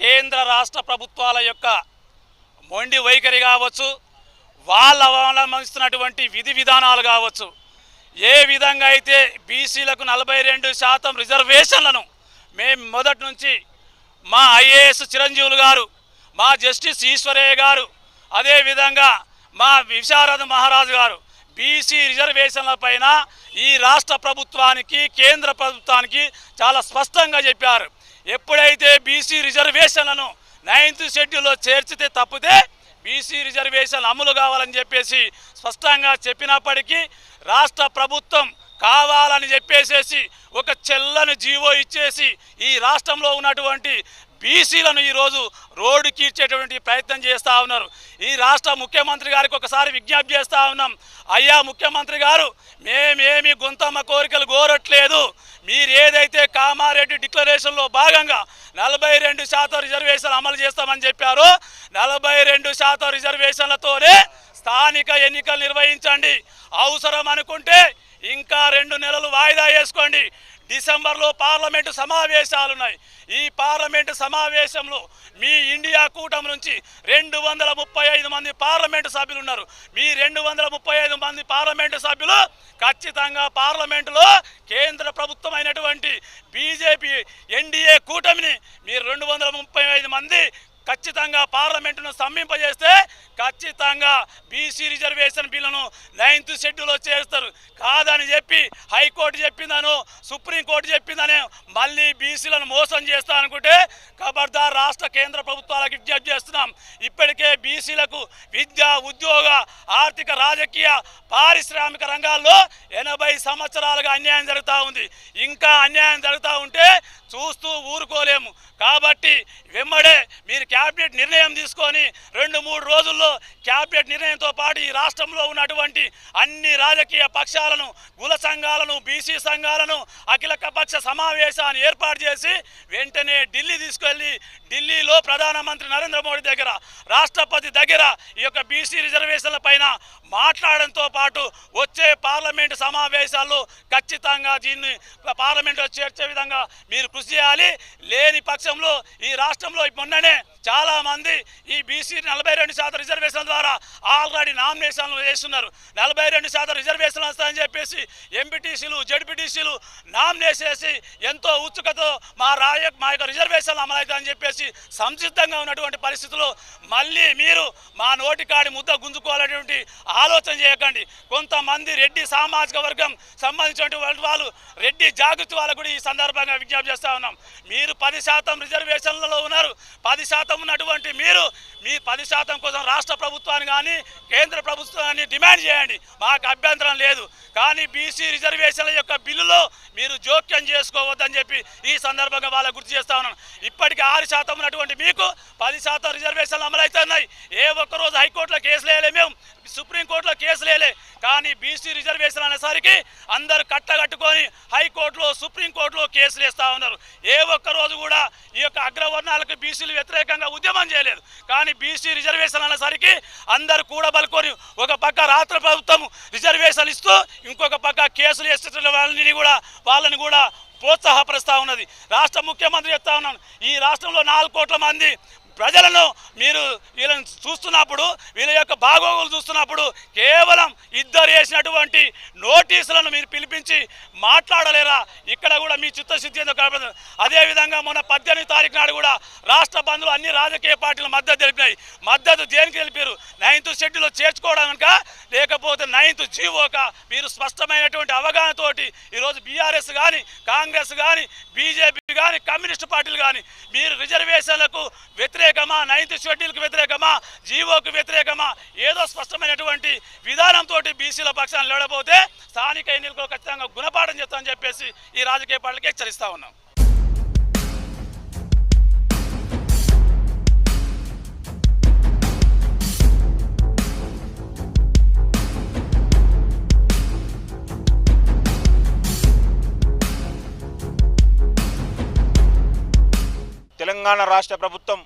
కేంద్ర రాష్ట్ర ప్రభుత్వాల యొక్క మొండి వైఖరి కావచ్చు వాళ్ళు అవలంబిస్తున్నటువంటి విధి విధానాలు కావచ్చు ఏ విధంగా అయితే బీసీలకు నలభై రెండు శాతం రిజర్వేషన్లను మేము మొదటి నుంచి మా ఐఏఎస్ చిరంజీవులు గారు మా జస్టిస్ ఈశ్వరయ్య గారు అదేవిధంగా మా విశారద మహారాజు గారు బీసీ రిజర్వేషన్ల పైన ఈ రాష్ట్ర ప్రభుత్వానికి కేంద్ర ప్రభుత్వానికి చాలా స్పష్టంగా చెప్పారు. ఎప్పుడైతే బీసీ రిజర్వేషన్లను నైన్త్ షెడ్యూల్లో చేర్చితే తప్పితే బీసీ రిజర్వేషన్ అమలు కావాలని చెప్పేసి స్పష్టంగా చెప్పినప్పటికీ రాష్ట్ర ప్రభుత్వం కావాలని చెప్పేసేసి ఒక చెల్లని జీవో ఇచ్చేసి ఈ రాష్ట్రంలో ఉన్నటువంటి బీసీలను ఈరోజు రోడ్డు కీర్చేటువంటి ప్రయత్నం చేస్తూ ఉన్నారు. ఈ రాష్ట్ర ముఖ్యమంత్రి గారికి ఒకసారి విజ్ఞప్తి చేస్తూ ఉన్నాం. అయ్యా ముఖ్యమంత్రి గారు మేమేమి గుంతమ్మ కోరికలు కోరట్లేదు. మీరు ఏదైతే కామారెడ్డి డిక్లరేషన్లో భాగంగా నలభై రెండు శాతం రిజర్వేషన్ అమలు చేస్తామని చెప్పారో నలభై రెండు శాతం రిజర్వేషన్లతోనే స్థానిక ఎన్నికలు నిర్వహించండి. అవసరం అనుకుంటే ఇంకా రెండు నెలలు వాయిదా వేసుకోండి. డిసెంబర్లో పార్లమెంటు సమావేశాలు ఉన్నాయి. ఈ పార్లమెంటు సమావేశంలో మీ ఇండియా కూటమి నుంచి రెండు వందల ముప్పై ఐదు మంది పార్లమెంటు సభ్యులు ఉన్నారు. మీ రెండు వందల ముప్పై ఐదు మంది పార్లమెంటు సభ్యులు ఖచ్చితంగా పార్లమెంటులో కేంద్ర ప్రభుత్వం అయినటువంటి బీజేపీ ఎన్డీఏ కూటమిని మీరు రెండు వందల ముప్పై ఐదు మంది ఖచ్చితంగా పార్లమెంటును స్తంభింపజేస్తే ఖచ్చితంగా బీసీ రిజర్వేషన్ బిల్లును నైన్త్ షెడ్యూల్లో చేస్తారు. కాదని చెప్పి హైకోర్టు చెప్పిందను సుప్రీంకోర్టు చెప్పిందని మళ్ళీ బీసీలను మోసం చేస్తారనుకుంటే ఖబర్దార్ రాష్ట్ర కేంద్ర ప్రభుత్వాలకు విజ్ఞప్తి చేస్తున్నాం. ఇప్పటికే బీసీలకు విద్య ఉద్యోగ ఆర్థిక రాజకీయ పారిశ్రామిక రంగాల్లో ఎనభై సంవత్సరాలుగా అన్యాయం జరుగుతూ ఉంది. ఇంకా అన్యాయం జరుగుతూ ఉంటే చూస్తూ ఊరుకోలేము. కాబట్టి వెమ్మడే మీరు క్యాబినెట్ నిర్ణయం తీసుకొని రెండు మూడు రోజుల్లో క్యాబినెట్ నిర్ణయంతో పాటు ఈ రాష్ట్రంలో ఉన్నటువంటి అన్ని రాజకీయ పక్షాలను కుల సంఘాలను బీసీ సంఘాలను అఖిల పక్ష సమావేశాన్ని ఏర్పాటు చేసి వెంటనే ఢిల్లీ తీసుకెళ్ళి ఢిల్లీలో ప్రధానమంత్రి నరేంద్ర మోడీ దగ్గర రాష్ట్రపతి దగ్గర ఈ యొక్క బీసీ రిజర్వేషన్ల పైన మాట్లాడడంతో పాటు వచ్చే పార్లమెంటు సమావేశాల్లో ఖచ్చితంగా దీన్ని పార్లమెంట్లో చేర్చే విధంగా మీరు కృషి చేయాలి. లేని పక్షంలో ఈ రాష్ట్రంలో మొన్ననే చాలా మంది ఈ బీసీ నలభై రెండు శాతం రిజర్వేషన్ ద్వారా ఆల్రెడీ నామినేషన్లు వేస్తున్నారు. నలభై రెండు శాతం రిజర్వేషన్లు వస్తాయని చెప్పేసి ఎంపీటీసీలు జడ్పీటీసీలు నామినేషన్ వేసి ఎంతో ఉత్సుకతో మా రాయ మా యొక్క రిజర్వేషన్లు అమలవుతాయని చెప్పేసి సంసిద్ధంగా ఉన్నటువంటి పరిస్థితుల్లో మళ్ళీ మీరు మా నోటికాడి ముద్ద గుంజుకోవాలనేటువంటి ఆలోచన చేయకండి. కొంతమంది రెడ్డి సామాజిక వర్గం సంబంధించినటువంటి వాళ్ళు రెడ్డి జాగృతి వాళ్ళకు కూడా ఈ సందర్భంగా విజ్ఞప్తి చేస్తా ఉన్నాం. మీరు పది శాతం రిజర్వేషన్లలో ఉన్నారు. పది శాతం ఉన్నటువంటి మీరు మీ పది శాతం కోసం రాష్ట్ర ప్రభుత్వాన్ని కానీ కేంద్ర ప్రభుత్వాన్ని డిమాండ్ చేయండి. మాకు అభ్యంతరం లేదు. కానీ బీసీ రిజర్వేషన్ల యొక్క బిల్లులో మీరు జోక్యం చేసుకోవద్దని చెప్పి ఈ సందర్భంగా వాళ్ళకు గుర్తు చేస్తా ఉన్నాను. ఇప్పటికి ఆరు శాతం ఉన్నటువంటి మీకు పది శాతం రిజర్వేషన్లు అమలవుతున్నాయి ఏ ఒక్కరోజు హైకోర్టులో కేసులు వేయలే మేము. సుప్రీంకోర్టులో కేసులు వేయలే కానీ బీసీ రిజర్వేషన్ అనేసరికి అందరు కట్టగట్టుకొని హైకోర్టులో సుప్రీంకోర్టులో కేసులు వేస్తూ ఉన్నారు. ఏ ఒక్క రోజు కూడా ఈ యొక్క అగ్రవర్ణాలకు బీసీలు వ్యతిరేకంగా ఉద్యమం చేయలేదు. కానీ బీసీ రిజర్వేషన్ అనేసరికి అందరు కూడబలుకొని ఒక పక్క రాష్ట్ర ప్రభుత్వం రిజర్వేషన్ ఇస్తూ ఇంకొక పక్క కేసులు వేస్తున్న వాళ్ళని కూడా వాళ్ళని కూడా ప్రోత్సాహపరుస్తూ ఉన్నది. రాష్ట్ర ముఖ్యమంత్రి చెప్తా ఉన్నాను ఈ రాష్ట్రంలో నాలుగు కోట్ల మంది ప్రజలను మీరు వీళ్ళని చూస్తున్నప్పుడు వీళ్ళ యొక్క బాగోగులు చూస్తున్నప్పుడు కేవలం ఇద్దరు వేసినటువంటి నోటీసులను మీరు పిలిపించి మాట్లాడలేరా? ఇక్కడ కూడా మీ చిత్తశుద్ధి ఎందుకు కనపడుతుంది అదేవిధంగా మొన్న పద్దెనిమిది తారీఖు నాడు కూడా రాష్ట్ర బంధువులు అన్ని రాజకీయ పార్టీలు మద్దతు తెలిపినాయి. మద్దతు దేనికి తెలిపారు? నైన్త్ షెడ్యూల్లో చేర్చుకోవడానిక లేకపోతే నైన్త్ జీవోక మీరు స్పష్టమైనటువంటి అవగాహనతోటి ఈరోజు బీఆర్ఎస్ కానీ కాంగ్రెస్ కానీ బీజేపీ కానీ కమ్యూనిస్ట్ పార్టీలు కానీ మీరు రిజర్వేషన్లకు వ్యతిరేకమా నైన్త్ షెడ్యూల్కి వ్యతిరేకమా జీవోకు వ్యతిరేకమా ఏదో స్పష్టమైనటువంటి విధానంతో బీసీల పక్షాన్ని లేడబోతే స్థానిక ఎన్నికలు ఖచ్చితంగా గుణపాఠం చేస్తామని చెప్పేసి ఈ రాజకీయ పార్టీలకు హెచ్చరిస్తా ఉన్నాం. తెలంగాణ రాష్ట్ర ప్రభుత్వం